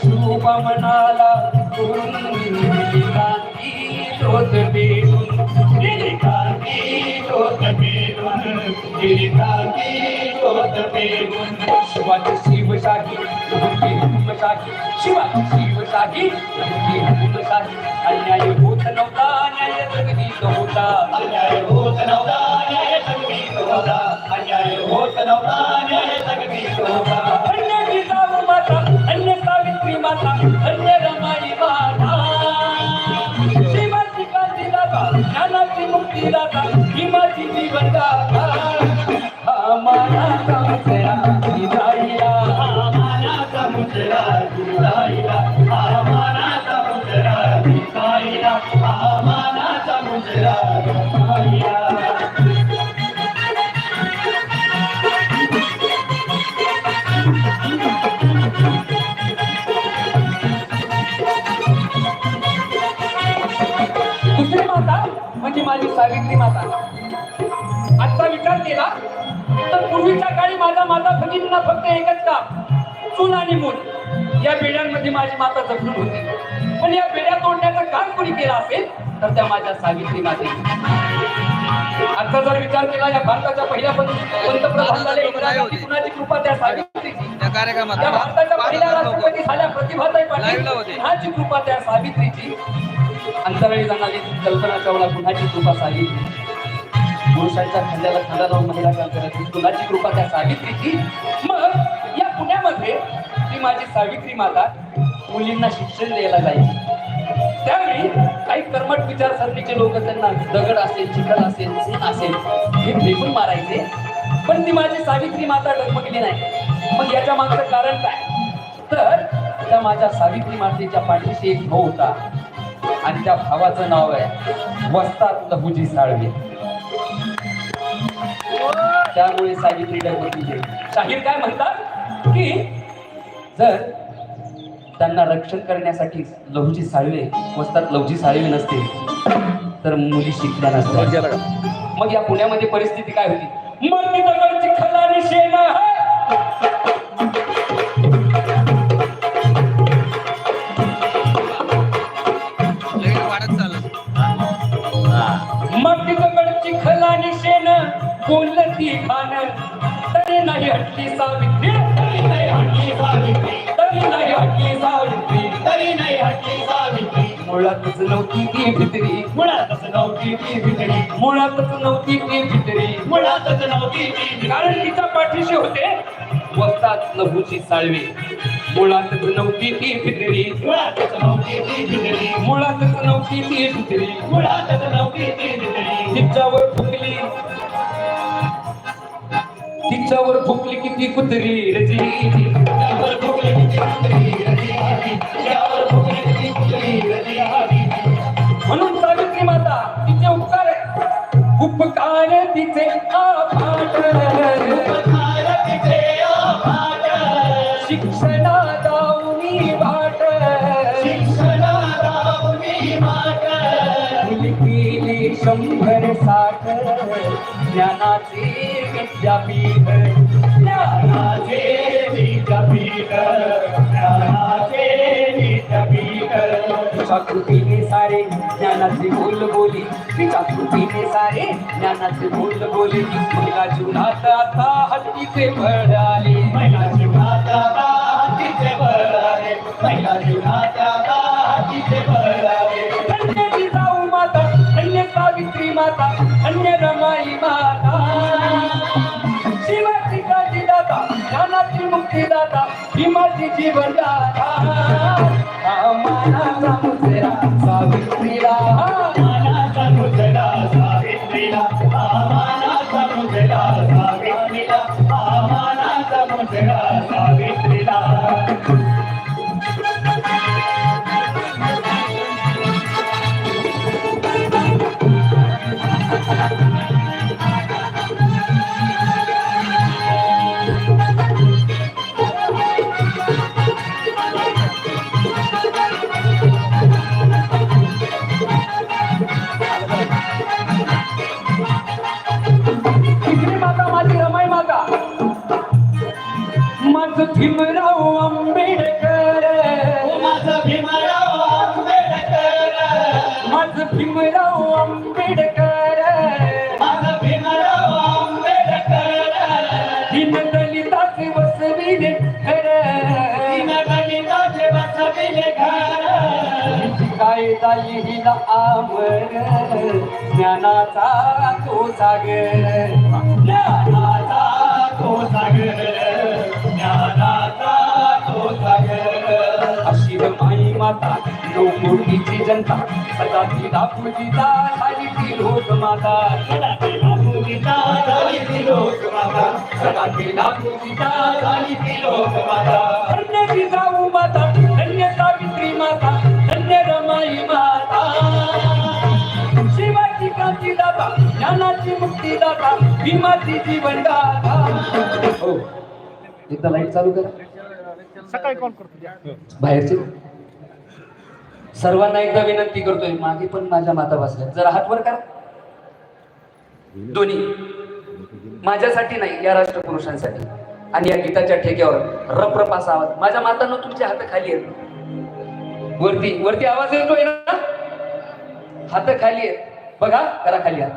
शुभ मनाला शोध देऊन. शिवाची शिवशाही भक्ती हुकुमशाही शिवाची शिवशाही भक्ती हुकुमशाही अन्याय होत नव्हता न्याय जगदीत होता अन्याय होत नव्हता न्याय संगीत होता अन्याय होत नव्हता न्याय संगीत होता अन्य जिजाऊ माता अन्य सावित्री माता अन्य रमाई माता शिवाची कांती दाता ज्ञानाची मुक्ती दाता ही माझी जीवन गाथा हा माझा माता म्हणजे माझी सावित्री माता. आजचा विचार केला तर पूर्वीच्या काळी माझा माता भगिनींना फक्त एकच काम चूल आणि मूल. या बेड्यांमध्ये माझी माता जखडून होती. पण या बेड्या तोडण्याचं काम कोणी केलं असेल तर त्या माझ्या सावित्री माते आता जर विचार केला या भारताच्या पहिल्या पंतप्रधान झाले कुणाची कृपा त्या सावित्रीची? कार्यक्रमात. भारताच्या पहिल्या राष्ट्रपती झाल्या प्रतिभाताई पाटील. कुणाची कृपा त्या सावित्रीची? अंतराळी जाणारी कल्पना चावला कुणाची कृपा सावित्री पुरुषांच्या खांद्याला खांदा लावून महिला काम करायची कुणाची कृपा त्या सावित्रीची. मग या पुण्यामध्ये ती माझी सावित्री माता मुलींना शिक्षण द्यायला जायची त्यावेळी काही कर्मट विचारसरणीचे लोक त्यांना दगड असेल चिखल असेल सून असेल हे फेकून मारायचे. पण ती माझी सावित्री माता डगमगली नाही. मग याच्या मागचं कारण काय? तर त्या माझ्या सावित्री मातेच्या पाठीशी एक भाऊ होता. आणि त्या भावाचं नाव आहे वस्तात लहुजी साळवे. त्यामुळे सावित्री डगमगली आहे. शाहीर काय म्हणतात? की जर त्यांना रक्षण करण्यासाठी लहुजी साळवे वस्तात लहुजी साळवे नसते तर मुली शिकल्या नसत्या. मग या पुण्यामध्ये परिस्थिती काय होती? मग खलानी शेण रेट वाढत चाललं. मग चिखल आणि शेण बोललं ती खान तरी नाही हटली सावित्री तरी नाही हटली सावित्री तरी नाही हटली सावित्री तरी नाही हटली सावित्री. मुळातच नव्हती ती भित्री. मुळातच नव्हती ती भित्री. मुळातच नव्हती ती भित्री. मुळातच नव्हती ती कारण तिच्या पाठीशी होते वस्तात लहूची साळवी. मुळातच नव्हती ती भितरी मुळातच नव्हती ती भितरी मुळातच नव्हती ती भितरी मुळातच नव्हती ती भितरी तिच्यावर फुकली. तिच्यावर फुकली किती कुत्री रजी. त्यावर फुगली किती कुत्री रजी. शंभर साठ ज्ञानाचे विद्यापीठ ज्ञानाचे विद्यापीठ. ज्ञानाचे विद्यापीठ. तिच्या कृतीने सारे ज्ञानाचे बोल बोली तिच्या कृतीने सारे ज्ञानाचे बोल बोली महिला जीवनात आता हत्तीचे भर आले महिला जीवनात आता हत्तीचे भर आले. महिला जीवनात करता येईल आमर ज्ञानाचा तो सागर. ज्ञानाचा तो सागर ज्ञानाचा तो सागर. अशी माई माता नऊ जनता सदा तिला पूजिता झाली ती लोक माता. सदा तिला पूजिता झाली ती लोक माता. सदा तिला पूजिता झाली ती लोक माता. धन्य जिजाऊ माता धन्य सावित्री माता. माता. शिवाची क्रांती दाता ज्ञानाची मुक्ती दाता भीमाची जीवन गाथा हो. एकदा लाइट चालू करा. सकाळी कॉल करतो बाहेरचे. सर्वांना एकदा विनंती करतोय मागे पण माझ्या माता बसल्या जरा हात वर करा. दोन्ही. माझ्यासाठी नाही या राष्ट्रपुरुषांसाठी. आणि या गीताच्या ठेक्यावर रपरप असा आवाज माझ्या मातांना तुमचे हात खाली आहेत. वरती वरती आवाज येतोय ना? हात खाली आहेत. बघा करा खाली हात.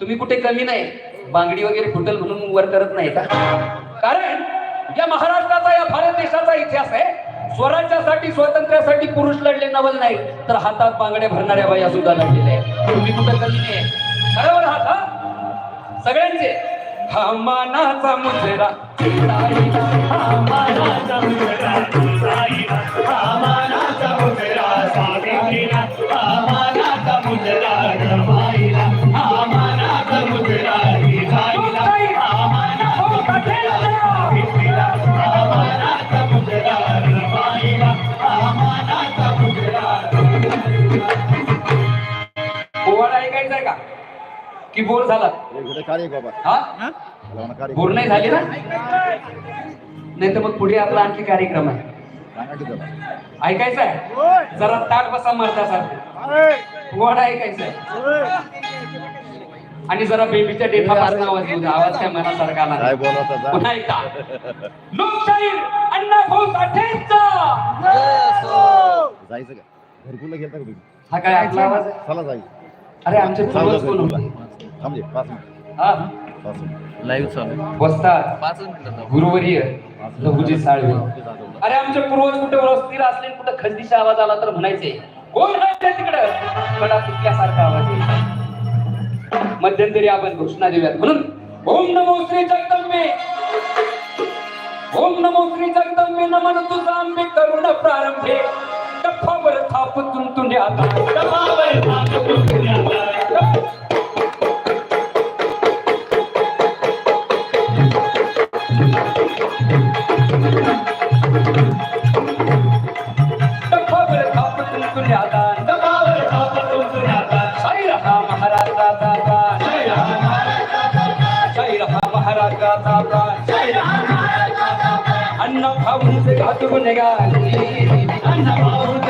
तुम्ही कुठे कमी नाही. बांगडी वगैरे फुटल म्हणून वर करत नाही का? कारण या महाराष्ट्राचा या भारत देशाचा इतिहास आहे. स्वराज्यासाठी स्वातंत्र्यासाठी पुरुष लढले नवल नाही. तर हातात बांगड्या भरणाऱ्या बाया सुद्धा लढलेल्या आहेत. तुम्ही कुठे कमी नाही. बरोबर हात सगळ्यांचे. हा मानाचा मुजरा. हा मानाचा मुजरा. हा मानाचा मुजरा. सावित्रीला हा की बोर झाला हा. बोर नाही झाली ना? नाही तर मग पुढे आपला आणखी कार्यक्रम आहे. ऐकायचं आहे जरा ताट बसा मरतासारखं वड ऐकायचंय? आणि जरा बेबीच्या डेटापासून आवाज येऊ द्या. आवाज काय मनासारखा आला पुन्हा एकदा लोकशाहीर अण्णाभाऊ साठेंचा. जायचं का? तुम्ही? हा काय आपला आवाज चला अरे आमचे पूर्वज कोण होते? पाच मिनिट. हा. पाच मिनिट. लाईव्ह चालू. आहे. वस्ताद पाचच मिनिटं गुरुवर्य लहुजी साळवे. अरे आमचे पूर्वज कुठे वस्तीला असले कुठे खंडीचा आवाज आला तर म्हणायचे कोण आहे ते तिकडं? कडा तुटल्यासारखा आवाज येईल. मध्यंतरी आपण घोषणा देऊयात. म्हणून ओम नमो श्री जगदंबे. ओम नमो श्री जगदंबे नमन तुझा आंबे करुण प्रारंभे. कफावर थाप तुंतुण्या दबावर थांब तुझ्या अन्न खाऊन घातून निघाली अन्न भाऊचे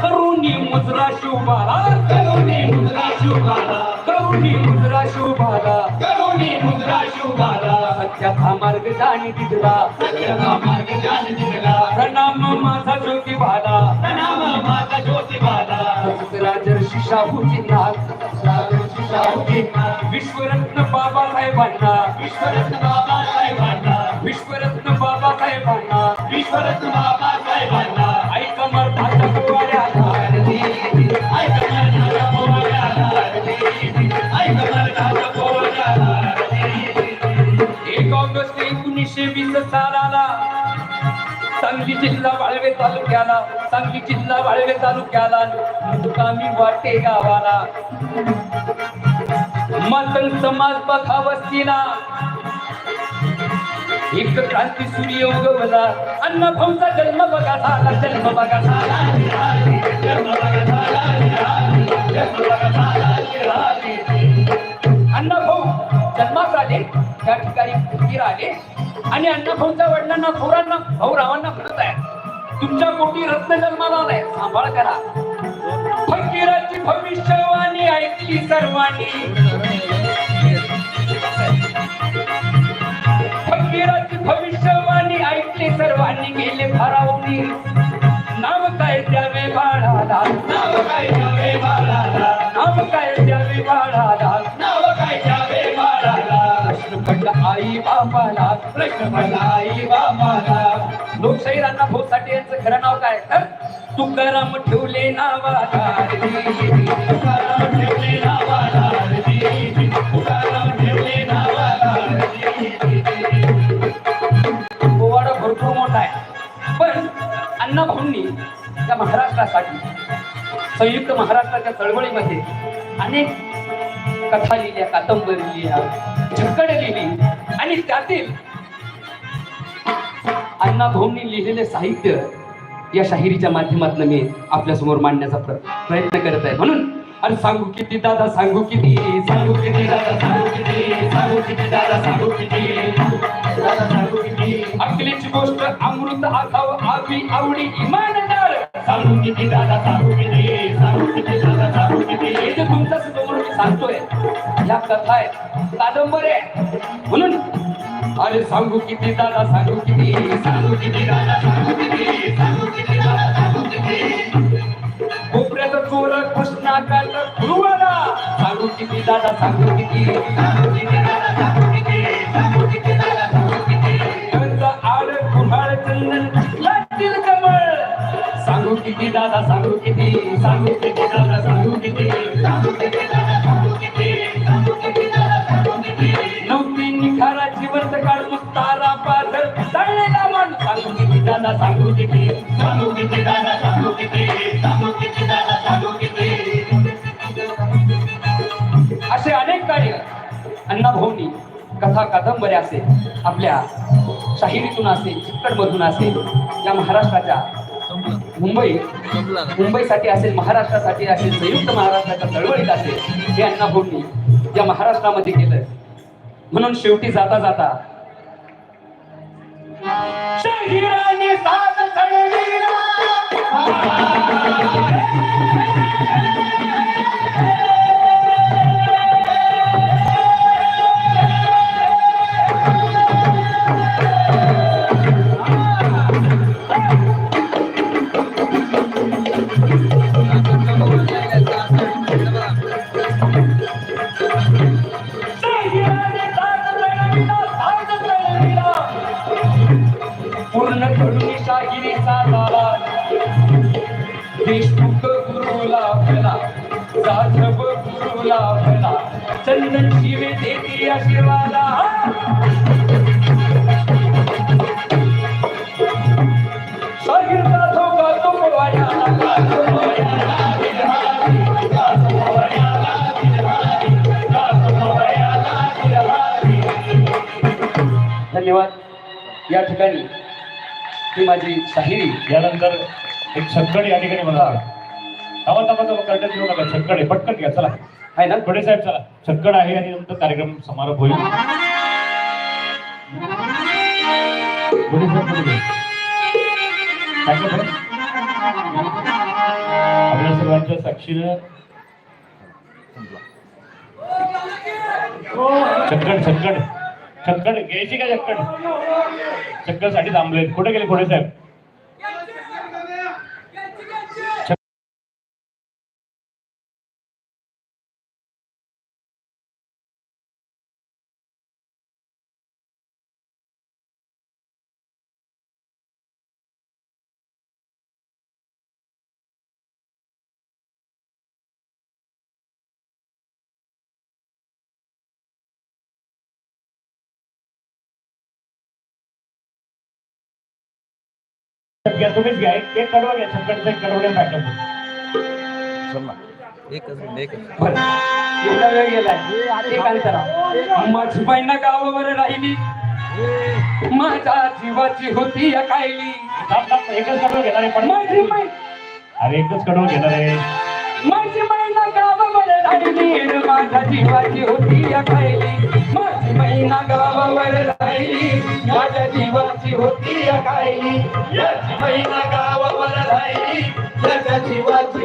करुणी मुजरा शिवबाला. करुणी मुद्रा शुभाला करुणी मुद्रा शुभाला सत्याचा मार्ग जाणी दिसला सत्यता मार्ग जान दिला प्रणाम माझा ज्योती भाला प्रणाम राजर्षी राजर्षी विश्वरत्न बाबासाहेबांना विश्वरत्न बाबासाहेबांना. विश्वरत्न बाबासाहेबांना. विश्वरत्न बाबासाहेबांना. ऐक मर्थाच्या पोवाड्याला ऐक मराठा पोवाड्याला ऐक मराठा पोवाड्याला एक ऑगस्ट एकोणीसशे वीस सालाला सांगली जिल्हा वाळवे तालुक्याला सांगली जिल्हा वाळवे तालुक्याला मुक्कामी वाटे गावाला. मतंग समाज बघा एक क्रांती सूर्य उगवला अन्न भाऊचा जन्म बघा झाला जन्म बघा झाला. जन्म बघा झाला जन्म बघा झाला अण्णा भाऊ जन्मास आले त्या ठिकाणी फकीर आले. आणि अण्णा भाऊच्या वडिलांना थोरांना भाऊ रावांना म्हणत आहे तुमच्या कोटी रत्न जन्माला आलाय सांभाळ करा. फकीराची भविष्यवाणी ऐकली सर्वांनी. फकीराची भविष्यवाणी ऐकली सर्वांनी. गेले भरावणी. नाव काय द्यावे बाळाला? नाव काय द्यावे बाळाला, नाव काय द्यावे बाळाला? नाव काय द्यावे बाळाला. पडला आई प्रश्न पडला आई बाबाला. लोकशाही राणा भाऊसाठी यांचं खरं नाव काय? तर तुकाराम ठेवले नावाला ठेवले पोवाडा भरपूर मोठा आहे. पण अण्णा भाऊंनी त्या महाराष्ट्रासाठी संयुक्त महाराष्ट्राच्या चळवळीमध्ये अनेक कथा लिहिल्या कादंबरी लिहिल्या झकड लिहिली. आणि त्यातील अण्णा भाऊंनी लिहिलेले साहित्य या शाहिरीच्या माध्यमातून मी आपल्यासमोर मांडण्याचा प्रयत्न करत आहे. म्हणून अरे सांगू किती दादा सांगू किती सांगू किती दादा सांगू किती सांगू किती दादा सांगू किती दादा सांगू किती. अकलीची गोष्ट अमृत आखाव आवी आवडी इमानदार. सांगू किती दादा सांगू किती सांगू किती दादा सांगू किती. हे जे तुमच्यासमोर मी सांगतोय या कथा आहेत कादंबरी आहे. म्हणून अरे सांगू किती दादा सांगू किती सांगू किती दादा सांगू किती सांगू किती दादा सांगू किती. कोपऱ्याचा चोर कृष्णा काल गुरुवाला सांगू किती दादा सांगू किती सांगू किती दादा सांगू किती सांगू किती दादा सांगू किती. त्यांचा आड कुऱ्हाड चंदन लागतील कमळ. सांगू किती दादा सांगू किती सांगू किती दादा सांगू किती. अण्णाभाऊंनी कथा कादंबऱ्या असेल आपल्या शाहिरीतून असेल चिक्कडमधून असेल या महाराष्ट्राच्या मुंबई मुंबईसाठी असेल महाराष्ट्रासाठी असेल संयुक्त महाराष्ट्राच्या चळवळीत असेल हे अण्णाभाऊंनी या महाराष्ट्रामध्ये केलं म्हणून शेवटी जाता जाता साथ गुरुला भला. चंदन शिवे देती पोवाड्याला. धन्यवाद. या ठिकाणी ही माझी शाहिरी यानंतर एक छक्कड या ठिकाणी मला धावा धावा धावा करण्यात येऊ नका. छटकड आहे. पटकन घ्या. चला. आहे ना? थोडे साहेब चला. छटकड आहे आणि नंतर कार्यक्रम समारोप होईल. आपल्या सर्वांच्या साक्षीनं छटकड छटकड छटकड घ्यायची का छटकड छटकडसाठी थांबले कुठे गेले पुढे साहेब? घ्या तुम्हीच घ्या. एक कडवा एक एकच एवढा वेळ एक अंतरा माझी बहिणा गावावर राहिली. माझ्या जीवाची होती या कायली एकच कडवं घेणार आहे पण माझी मै अरे एकच कडवं घेणार आहे. माझी मैना गावावर राहिली. माझ्या जीवाची होती या कायली महिना गावावर राहिली. माझ्या जीवाची होती या कायली महिना गावावर राहिली. माझ्या जीवाची